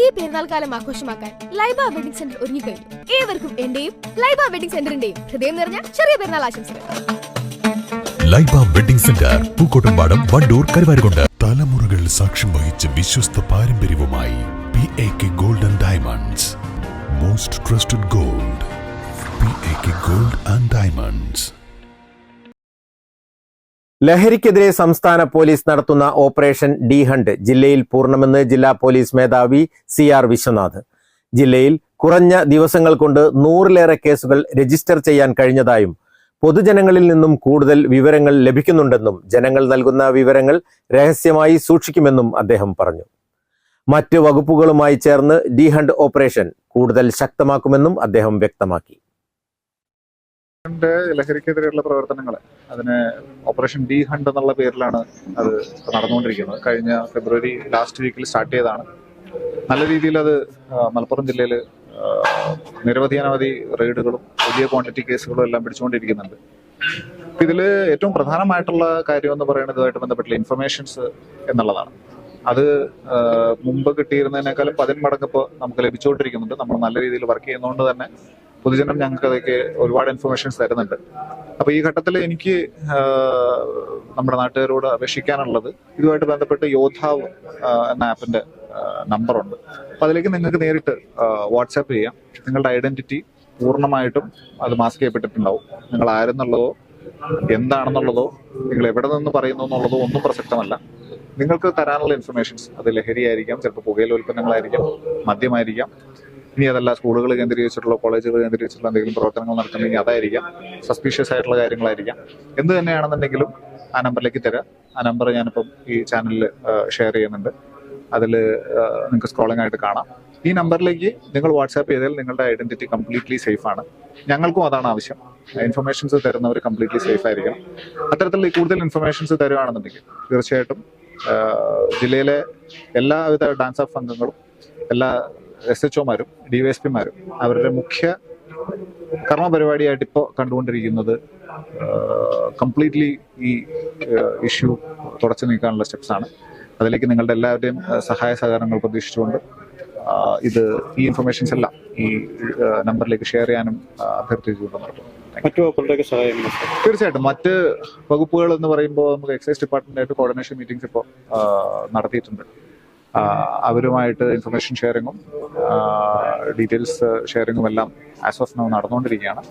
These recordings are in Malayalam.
ഈ പെരുന്നാൾ കാലം ആഘോഷമാക്കാൻ ലൈബ വെഡിംഗ് സെന്റർ ഒരുങ്ങി കഴിഞ്ഞു. ഏവർക്കും എന്റെയും ലൈബ വെഡിംഗ് സെന്ററിന്റെയും ഹൃദയം നിറഞ്ഞ ചെറിയ പെരുന്നാൾ ആശംസകൾ. Laiba wedding centre Pookkottumpadam Wandoor Karuvarakundu. തലമുറകൾ സാക്ഷ്യം വഹിച്ച വിശ്വസ്ത പാരമ്പര്യവുമായി P A K gold and diamonds most trusted gold P A K gold and diamonds ലഹരിക്കെതിരെ സംസ്ഥാന പോലീസ് നടത്തുന്ന ഓപ്പറേഷൻ ഡി ഹണ്ട് ജില്ലയിൽ പൂർണമെന്ന് ജില്ലാ പോലീസ് മേധാവി സി ആർ വിശ്വനാഥ്. ജില്ലയിൽ കുറഞ്ഞ ദിവസങ്ങൾ കൊണ്ട് നൂറിലേറെ കേസുകൾ രജിസ്റ്റർ ചെയ്യാൻ കഴിഞ്ഞതായും പൊതുജനങ്ങളിൽ നിന്നും കൂടുതൽ വിവരങ്ങൾ ലഭിക്കുന്നുണ്ടെന്നും ജനങ്ങൾ നൽകുന്ന വിവരങ്ങൾ രഹസ്യമായി സൂക്ഷിക്കുമെന്നും അദ്ദേഹം പറഞ്ഞു. മറ്റ് വകുപ്പുകളുമായി ചേർന്ന് ഡി ഹണ്ട് ഓപ്പറേഷൻ കൂടുതൽ ശക്തമാക്കുമെന്നും അദ്ദേഹം വ്യക്തമാക്കി. ന്റെ ലഹരിക്കെതിരെയുള്ള പ്രവർത്തനങ്ങൾ. അതിന് ഓപ്പറേഷൻ ഡി ഹണ്ട് എന്നുള്ള പേരിലാണ് അത് നടന്നുകൊണ്ടിരിക്കുന്നത്. കഴിഞ്ഞ ഫെബ്രുവരി ലാസ്റ്റ് വീക്കിൽ സ്റ്റാർട്ട് ചെയ്തതാണ്. നല്ല രീതിയിൽ അത് മലപ്പുറം ജില്ലയിൽ നിരവധി അനവധി റെയ്ഡുകളും വലിയ ക്വാണ്ടിറ്റി കേസുകളും എല്ലാം പിടിച്ചുകൊണ്ടിരിക്കുന്നുണ്ട്. ഇതിൽ ഏറ്റവും പ്രധാനമായിട്ടുള്ള കാര്യം എന്ന് പറയുന്നത് ഇതുമായിട്ട് ബന്ധപ്പെട്ടുള്ള ഇൻഫർമേഷൻസ് എന്നുള്ളതാണ്. അത് മുമ്പ് കിട്ടിയിരുന്നതിനേക്കാളും പതിന്മടങ്ങ് ഇപ്പോൾ നമുക്ക് ലഭിച്ചുകൊണ്ടിരിക്കുന്നുണ്ട്. നമ്മൾ നല്ല രീതിയിൽ വർക്ക് ചെയ്യുന്നതുകൊണ്ട് തന്നെ പൊതുജനം ഞങ്ങൾക്ക് അതൊക്കെ ഒരുപാട് ഇൻഫർമേഷൻസ് തരുന്നുണ്ട്. അപ്പൊ ഈ ഘട്ടത്തിൽ എനിക്ക് നമ്മുടെ നാട്ടുകാരോട് അപേക്ഷിക്കാനുള്ളത് ഇതുമായിട്ട് ബന്ധപ്പെട്ട് യോദ്ധാവ് എന്ന ആപ്പിന്റെ നമ്പറുണ്ട്. അപ്പൊ അതിലേക്ക് നിങ്ങൾക്ക് നേരിട്ട് വാട്സാപ്പ് ചെയ്യാം. നിങ്ങളുടെ ഐഡന്റിറ്റി പൂർണമായിട്ടും അത് മാസ്ക് ചെയ്യപ്പെട്ടിട്ടുണ്ടാവും. നിങ്ങൾ ആരെന്നുള്ളതോ എന്താണെന്നുള്ളതോ നിങ്ങൾ എവിടെ നിന്ന് പറയുന്നു എന്നുള്ളതോ ഒന്നും പ്രസക്തമല്ല. നിങ്ങൾക്ക് തരാനുള്ള ഇൻഫർമേഷൻസ് അത് ലഹരിയായിരിക്കാം ചിലപ്പോൾ പുകയില ഉൽപ്പന്നങ്ങളായിരിക്കാം മദ്യമായിരിക്കാം. ഇനി അതല്ല സ്കൂളുകൾ കേന്ദ്രീകരിച്ചിട്ടുള്ള കോളേജുകൾ കേന്ദ്രീകരിച്ചിട്ടുള്ള എന്തെങ്കിലും പ്രവർത്തനങ്ങൾ നടക്കുന്നുണ്ടെങ്കിൽ അതായിരിക്കാം. സസ്പീഷ്യസ് ആയിട്ടുള്ള കാര്യങ്ങളായിരിക്കാം. എന്ത് തന്നെയാണെന്നുണ്ടെങ്കിലും ആ നമ്പറിലേക്ക് തരാം. ആ നമ്പർ ഞാനിപ്പം ഈ ചാനലിൽ ഷെയർ ചെയ്യുന്നുണ്ട്. അതിൽ നിങ്ങൾക്ക് സ്ക്രോളിംഗ് ആയിട്ട് കാണാം. ഈ നമ്പറിലേക്ക് നിങ്ങൾ വാട്സാപ്പ് ചെയ്താൽ നിങ്ങളുടെ ഐഡന്റിറ്റി കംപ്ലീറ്റ്ലി സേഫ് ആണ്. ഞങ്ങൾക്കും അതാണ് ആവശ്യം. ഇൻഫർമേഷൻസ് തരുന്നവർ കംപ്ലീറ്റ്ലി സേഫ് ആയിരിക്കണം. അത്തരത്തിലുള്ള കൂടുതൽ ഇൻഫർമേഷൻസ് തരുവാണെന്നുണ്ടെങ്കിൽ തീർച്ചയായിട്ടും ജില്ലയിലെ എല്ലാവിധ ഡാൻസ് ഓഫ് അംഗങ്ങളും എല്ലാ എസ് എച്ച് ഒമാരും ഡിവൈഎസ്പിമാരും അവരുടെ മുഖ്യ കർമ്മ പരിപാടിയായിട്ട് ഇപ്പോൾ കണ്ടുകൊണ്ടിരിക്കുന്നത് കംപ്ലീറ്റ്ലി ഈ ഇഷ്യൂ തുടച്ചു നീക്കാനുള്ള സ്റ്റെപ്സാണ് അതിലേക്ക് നിങ്ങളുടെ എല്ലാവരുടെയും സഹായ സഹകരണങ്ങൾ പ്രതീക്ഷിച്ചുകൊണ്ട് ഇത് ഈ ഇൻഫർമേഷൻസ് എല്ലാം ഈ നമ്പറിലേക്ക് ഷെയർ ചെയ്യാനും അഭ്യർത്ഥിച്ചുകൊണ്ട് നടത്തുന്നു. മറ്റു വകുപ്പുകളുടെയൊക്കെ സഹായം തീർച്ചയായിട്ടും. മറ്റ് വകുപ്പുകൾ എന്ന് പറയുമ്പോൾ നമുക്ക് എക്സൈസ് ഡിപ്പാർട്ട്മെന്റായിട്ട് കോർഡിനേഷൻ മീറ്റിംഗ്സ് ഇപ്പോൾ നടത്തിയിട്ടുണ്ട്. അവരുമായിട്ട് ഇൻഫർമേഷൻ ഷെയറിങ്ങും ഡീറ്റെയിൽസ് ഷെയറിങ്ങും എല്ലാം ആസ് ഓഫ് നൗ നടന്നുകൊണ്ടിരിക്കുകയാണ്.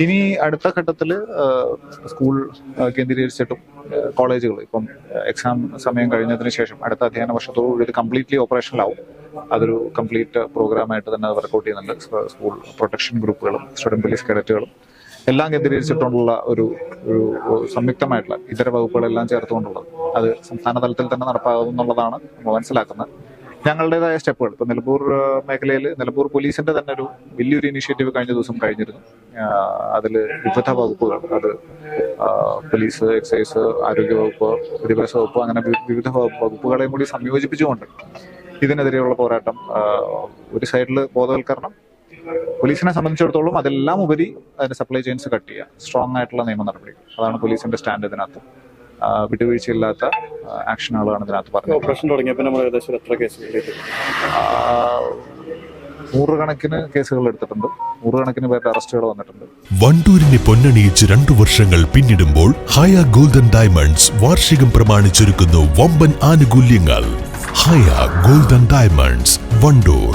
ഇനി അടുത്ത ഘട്ടത്തിൽ സ്കൂൾ കേന്ദ്രീകരിച്ചിട്ടും കോളേജുകൾ ഇപ്പം എക്സാം സമയം കഴിഞ്ഞതിന് ശേഷം അടുത്ത അധ്യയന വർഷത്തോടുകൂടി ഇത് കംപ്ലീറ്റ്ലി ഓപ്പറേഷനിലാവും അതൊരു കംപ്ലീറ്റ് പ്രോഗ്രാമായിട്ട് തന്നെ വർക്കൗട്ട് ചെയ്യുന്നുണ്ട് സ്ക- സ്കൂൾ പ്രൊട്ടക്ഷൻ ഗ്രൂപ്പുകളും സ്റ്റുഡന്റ് പോലീസ് കേഡറ്റുകളും എല്ലാം കേന്ദ്രീകരിച്ചിട്ടുള്ള ഒരു ഒരു സംയുക്തമായിട്ടുള്ള ഇതര വകുപ്പുകളെല്ലാം ചേർത്തുകൊണ്ടുള്ളത്. അത് സംസ്ഥാന തലത്തിൽ തന്നെ നടപ്പാകും എന്നുള്ളതാണ് നമ്മൾ മനസ്സിലാക്കുന്നത്. ഞങ്ങളുടേതായ സ്റ്റെപ്പുകൾ. ഇപ്പൊ നിലമ്പൂർ മേഖലയിൽ നിലമ്പൂർ പോലീസിന്റെ തന്നെ ഒരു വലിയൊരു ഇനിഷ്യേറ്റീവ് കഴിഞ്ഞ ദിവസം കഴിഞ്ഞിരുന്നു. അതിൽ വിവിധ വകുപ്പുകൾ അത് പോലീസ് എക്സൈസ് ആരോഗ്യ വകുപ്പ് വിദ്യാഭ്യാസ വകുപ്പ് അങ്ങനെ വിവിധ വകുപ്പ് വകുപ്പുകളെയും കൂടി സംയോജിപ്പിച്ചുകൊണ്ട് ഇതിനെതിരെയുള്ള പോരാട്ടം ഒരു സൈഡിൽ ബോധവൽക്കരണം പോലീസിനെ സംബന്ധിച്ചിടത്തോളം അതെല്ലാം ഉപരി അതിന്റെ സപ്ലൈ ചെയിൻസ് കട്ട് ചെയ്യുക സ്ട്രോങ് ആയിട്ടുള്ള നിയമ നടപടികൾ. അതാണ് പോലീസിന്റെ സ്റ്റാൻഡ് ഇതിനകത്ത്. വിട്ടുവീഴ്ചയില്ലാത്ത ആക്ഷനുകളാണ് ഇതിനകത്ത് പറഞ്ഞത് ഓപ്പറേഷൻ തുടങ്ങിയപ്പോൾ നമ്മൾ ഏകദേശം എത്ര കേസുകളിലേക്ക് നൂറുകണക്കിന് കേസുകൾ എടുത്തിട്ടുണ്ട്. നൂറുകണക്കിന് പേരുടെ അറസ്റ്റുകൾ വന്നിട്ടുണ്ട്. വണ്ടൂരിനെ പൊന്നണിയിച്ച് രണ്ടു വർഷങ്ങൾ പിന്നിടുമ്പോൾ ഹയ ഗോൾഡൻ ഡയമണ്ട്സ് വാർഷികം പ്രമാണിച്ചൊരുക്കുന്നു വമ്പൻ ആനുകൂല്യങ്ങൾ. Haya golden diamonds Wandoor.